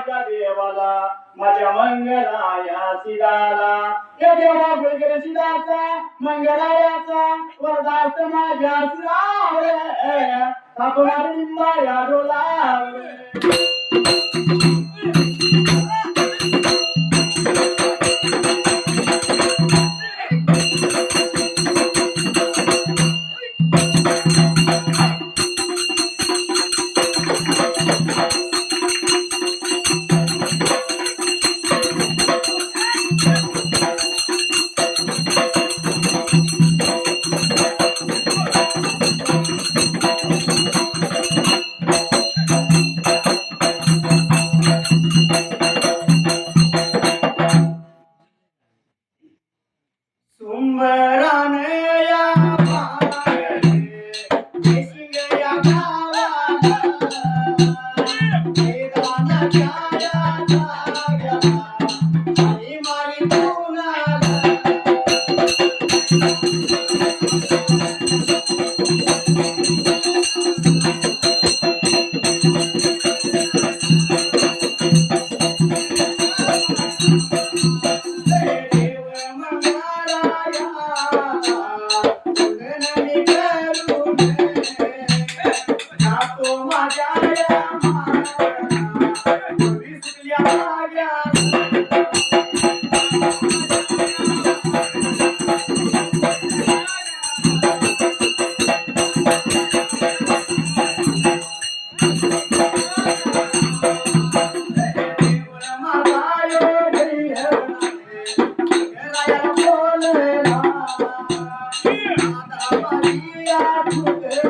माझ्या देवाला माझ्या मंगलाया शिराला या देवा गुळगर शिराचा मंगलायाचा. वरदास्त माझ्या शिरावर तापणार लिंबा डोलावर.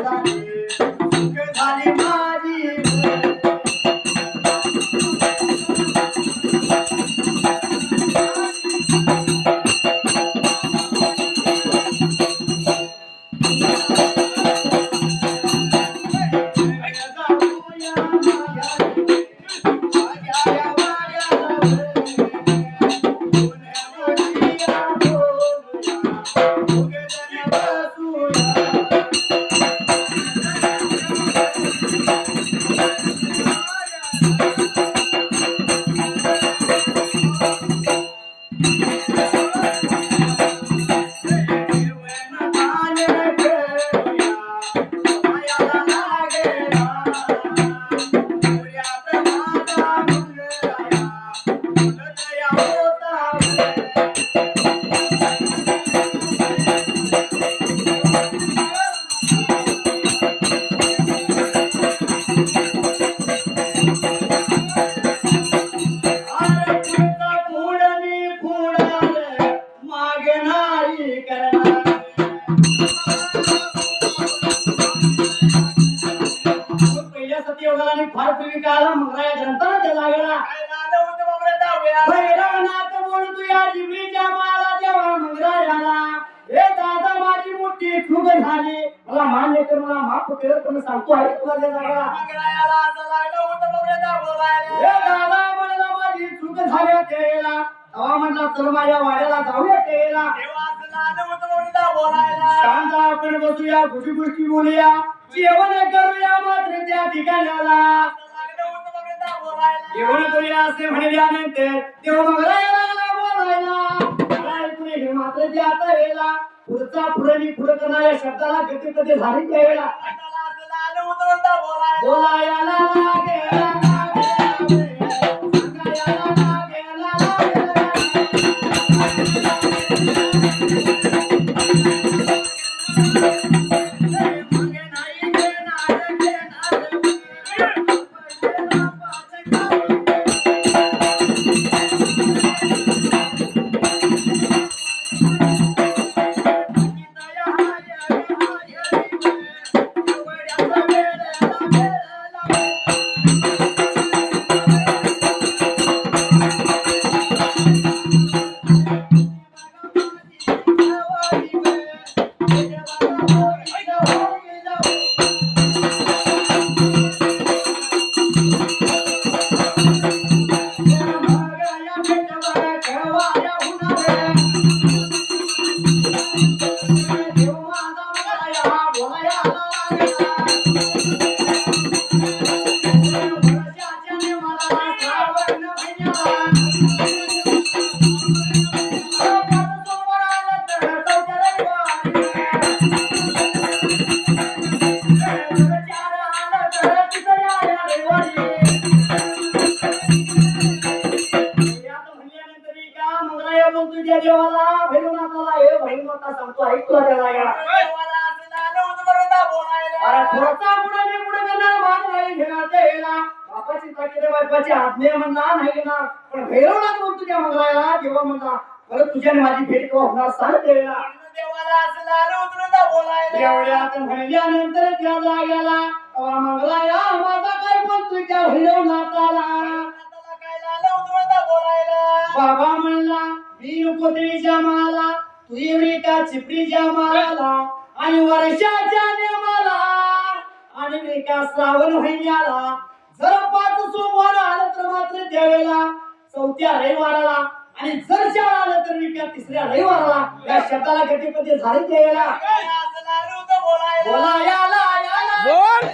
मागे सांगतो आहे तुला दादा माझी चूक चल माझ्या वाड्याला जाऊया शांत आपण बसूया गोष्टी गोष्टी बोलूया जेवण करूया मात्र त्या ठिकाणाला जेवण करूया असे म्हणल्यानंतर तेव्हा मग बोलायला हे मात्र त्या आता वेळेला पुढचा पुढे पुढे करणाऱ्या शब्दाला गती कधी झाली त्यावेळेला बोलायला लागेला सांगायला Bye. परत तुझ्या माझी भेट केव्हा होणार सांग देवाला देवाला असं लाल उतरून बोलायला एवढ्यात म्हणल्यानंतर त्या जाग्याला तेव्हा मंगलाया माझा काय बोलतोय त्या भैरवनाथाला नाताला काय लाल उतरून बोलायला. बाबा म्हणला मी नको माला तू एवढी का चिपरीच्या माला आणि वर्षाच्या नेमाला आणि मी का श्रावण महिन्याला? जर पाच सोमवार आलं तर मात्र त्यावेळेला चौथ्या रविवाराला आणि जर चार आलं तर मी त्या तिसऱ्या रविवाराला या शब्दाला गतीपती झाले बोला याला याला बोल.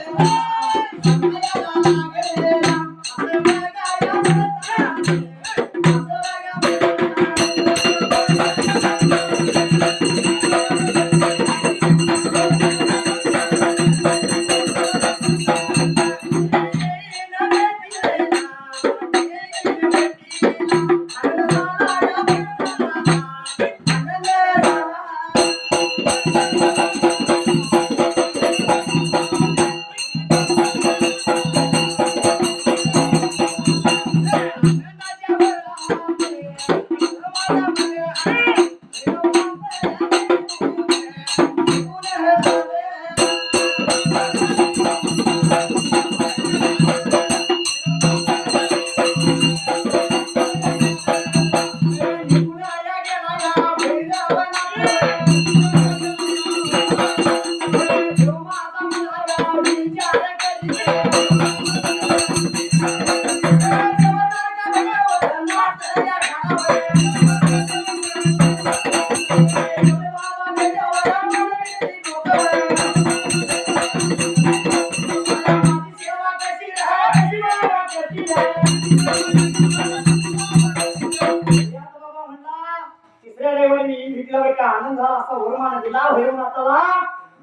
आनंद झाला असा वरमान दिला भैरवनाथाला.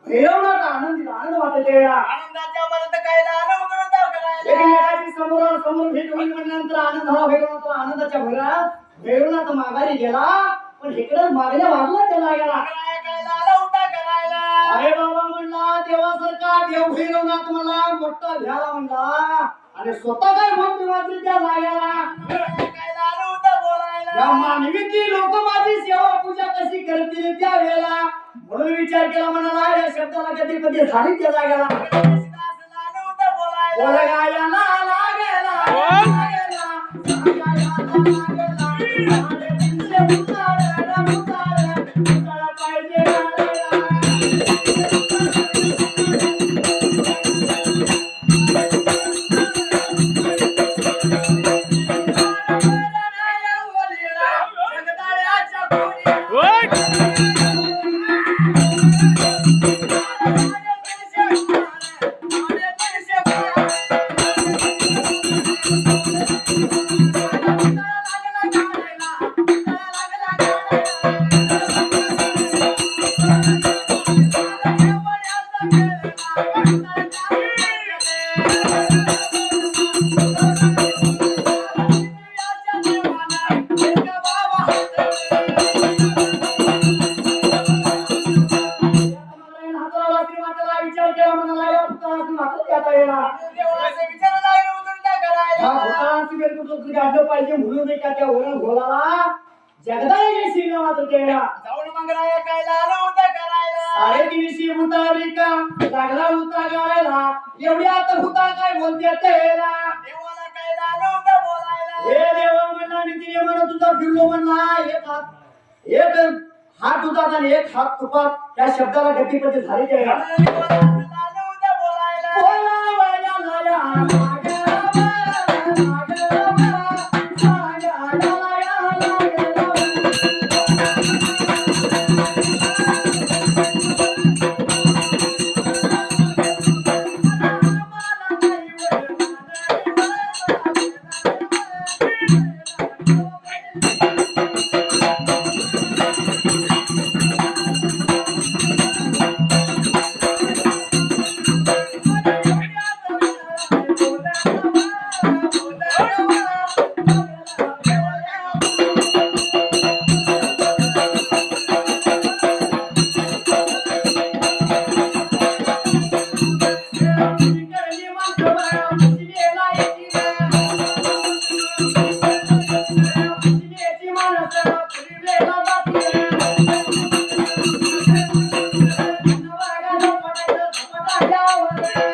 भैरवनाथ आनंद दिला आनंद वाटत आनंदाच्या मनात काय समोर समोर भेट होईल म्हणल्यानंतर आनंद झाला भैरवनाथ आनंदाच्या भरात भैरवनाथ माघारी गेला पण इकडे मागल्या वाजला त्याला गेला अरे बाबा म्हणला देवासारखा देव भैरवनाथ मला मोठा घ्याला म्हणला. आणि स्वतः काय म्हणतो मात्र त्या जाग्याला या मानवी लोक माझी सेवा पूजा कशी करतील त्या वेळेला म्हणून विचार केला म्हणाला या शब्दाला कधी कधी झाली त्या उठा बोलायला एवढ्या आता भूता काय बोलते तेला देवाला काय लाल उठा बोलायला? हे देवा म्हणला नितीने म्हणा तुझा फिरलो म्हणला एक हात एक हात उतात आणि एक हात तुपात. त्या शब्दाला गतीपती झाली त्याला Oh,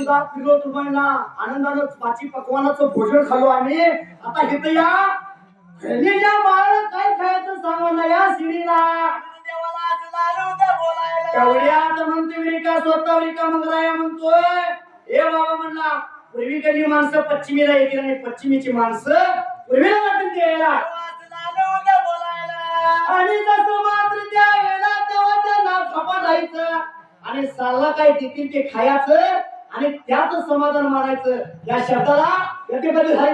एक फिरलो तुम्हाला आनंदानं पाची पकवानाचं भोजन खालो आम्ही. आता इथं या. काय खायचं सांगा ना या सिडीला स्वतः मंगराया म्हणतोय. ए बाबा म्हणला पूर्वीकडली माणसं पश्चिमेला येतील आणि पश्चिमेची माणसं पूर्वेला जातील द्यायला आणि कसं मात्र त्या वेळेला तेव्हा त्यांना खपा जायचं. आणि साला काय देतील ते खायचं? आणि त्याच समाधान मानायचं या शब्दाला बोलायला?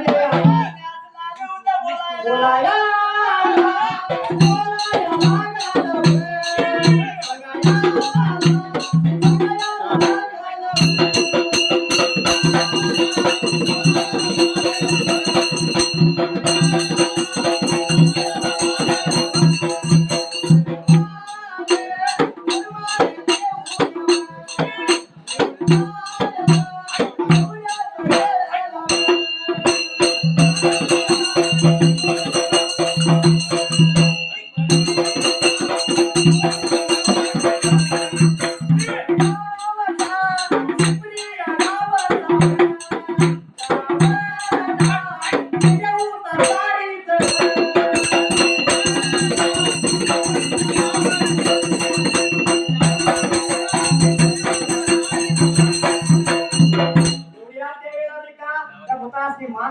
बोलाया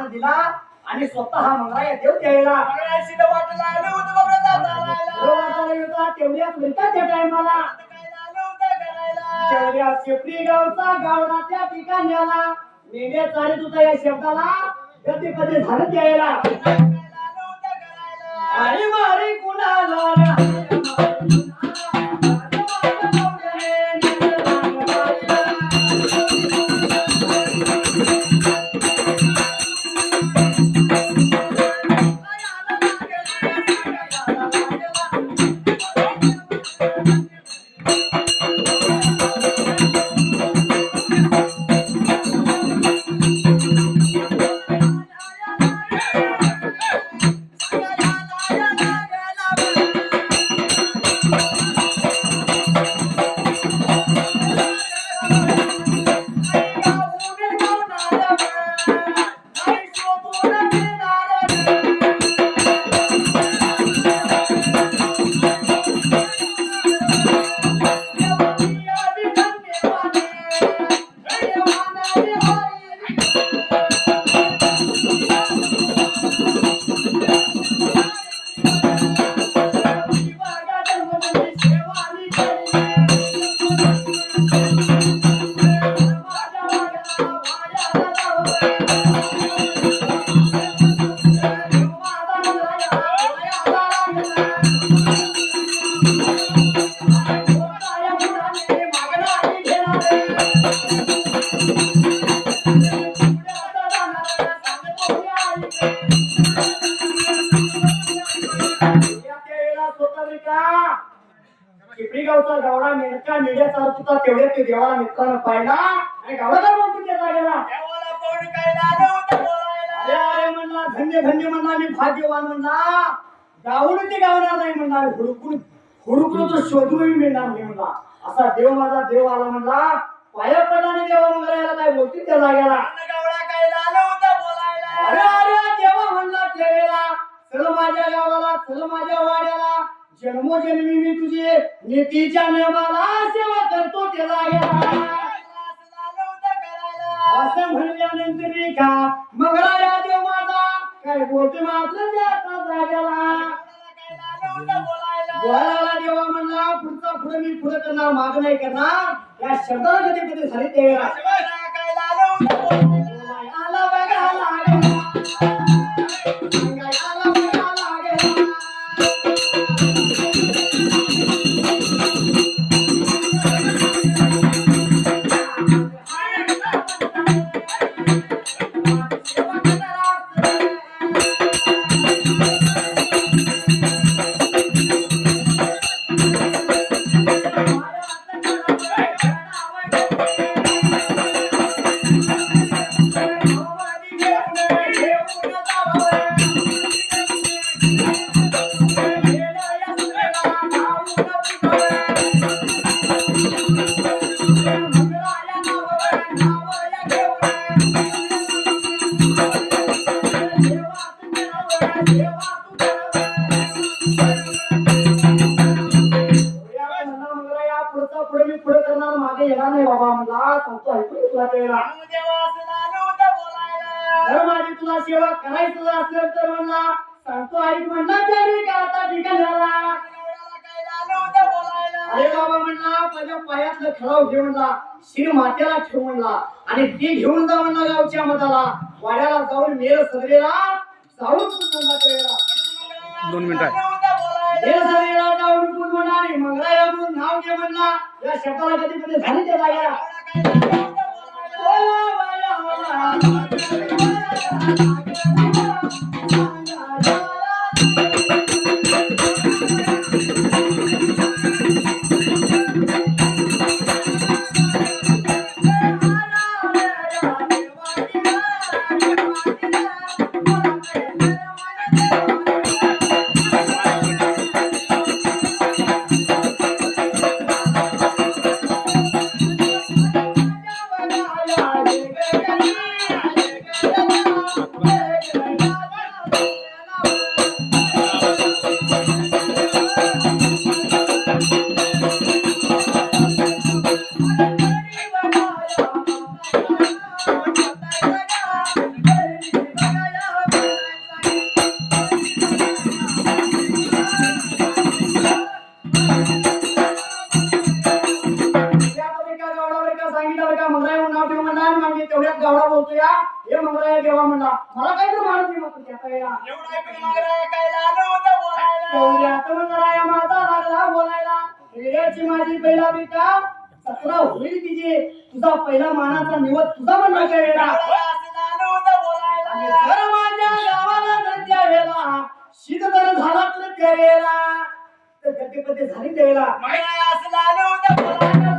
मान दिला आणि स्वतः हा मंगळा देव द्यायला. मंगरायशी तर वाट लालो होतं बाबा चालायला तेवढ्या त्या टायमाला. तेवढ्या शेपरी गावचा गावडा त्या ठिकाणी आला. या शब्दाला कधी झालं द्यायला आणि मारी कुणाला गावचा गावडा मेनका मेंढ्या चालत होता ते देवाला मित्रानं पाहिला आणि गावडा जागेला अरे म्हणला धन्य धन्य म्हणला मी भाग्यवान म्हणला ते गावणार नाही म्हणला हुडकून हुडकून तो शोधून मिळणार नाही म्हणला असा देव माझा देव आला म्हणला पाया पडला नाही देवा मंगलायला काय बोलतील त्या जागेला गवळा काय लालो होतं बोलायला अरे अरे देवा म्हणला चल माझ्या गावाला चल माझ्या वाड्याला. जन्मोजन्मी मी तुझे नीतीच्या नियमाला सेवा करतो त्याला असं म्हणल्यानंतर का मग राजा देव माझा काय बोलते मात्र त्या जाग्याला. बोलायला देवा म्हणला पुढचा पुढे मी पुढे करणार माग नाही करणार. या शब्दाला कधी कधी झाली ते काही येणार नाही बाबा. म्हणला सांगतो ऐकू तुला त्यावेळेला मग देवा असं बोलायला माझी तुला सेवा करायचं असेल तर म्हणला सांगतो ऐक म्हणला तरी का आता ठिकाण झाला? अरे बाबा म्हणला माझ्या पायातलं खराव घे म्हणला श्री मातेला ठेव म्हणला आणि ते घेऊन जा म्हणला गावच्या मताला वाड्याला जाऊन मेर सगळेला जाऊन दोन मिनिटं. हे आलं होतं बोलायला आणि मंगळाया म्हणून नाव घे म्हणला. या शब्दाला कधी कधी झाली त्या जाग्याला माझा लागला बोलायला. रेड्याची माझी पहिला बिका सतरा होईल तिची. तुझा पहिला मानाचा निवड तुझा म्हणला वेळा जर माझ्या गावाला त्या वेळेला शीत जर झाला तर त्या वेळेला तर गतीपती झाली त्या वेळेला नवऱ्याला असं आलं होतं बोलायला.